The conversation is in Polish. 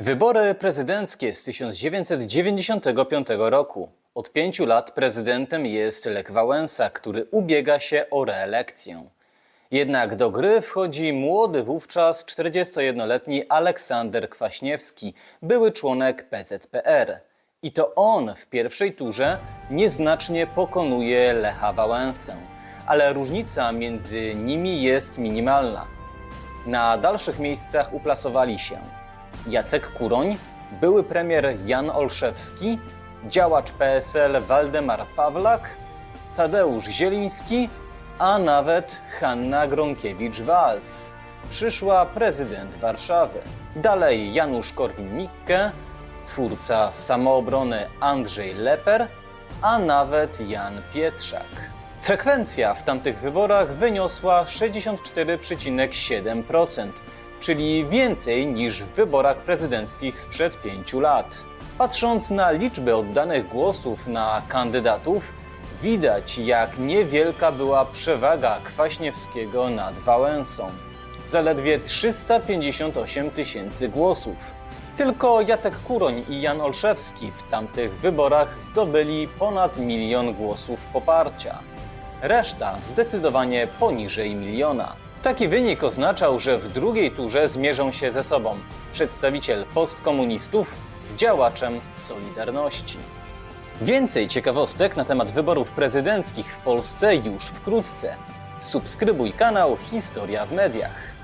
Wybory prezydenckie z 1995 roku. Od pięciu lat prezydentem jest Lech Wałęsa, który ubiega się o reelekcję. Jednak do gry wchodzi młody wówczas 41-letni Aleksander Kwaśniewski, były członek PZPR. I to on w pierwszej turze nieznacznie pokonuje Lecha Wałęsę, ale różnica między nimi jest minimalna. Na dalszych miejscach uplasowali się Jacek Kuroń, były premier Jan Olszewski, działacz PSL Waldemar Pawlak, Tadeusz Zieliński, a nawet Hanna Gronkiewicz-Waltz, przyszła prezydent Warszawy. Dalej Janusz Korwin-Mikke, twórca samoobrony Andrzej Leper, a nawet Jan Pietrzak. Frekwencja w tamtych wyborach wyniosła 64,7%, czyli więcej niż w wyborach prezydenckich sprzed pięciu lat. Patrząc na liczbę oddanych głosów na kandydatów, widać jak niewielka była przewaga Kwaśniewskiego nad Wałęsą. Zaledwie 358 tysięcy głosów. Tylko Jacek Kuroń i Jan Olszewski w tamtych wyborach zdobyli ponad milion głosów poparcia. Reszta zdecydowanie poniżej miliona. Taki wynik oznaczał, że w drugiej turze zmierzą się ze sobą przedstawiciel postkomunistów z działaczem Solidarności. Więcej ciekawostek na temat wyborów prezydenckich w Polsce już wkrótce. Subskrybuj kanał Historia w Mediach.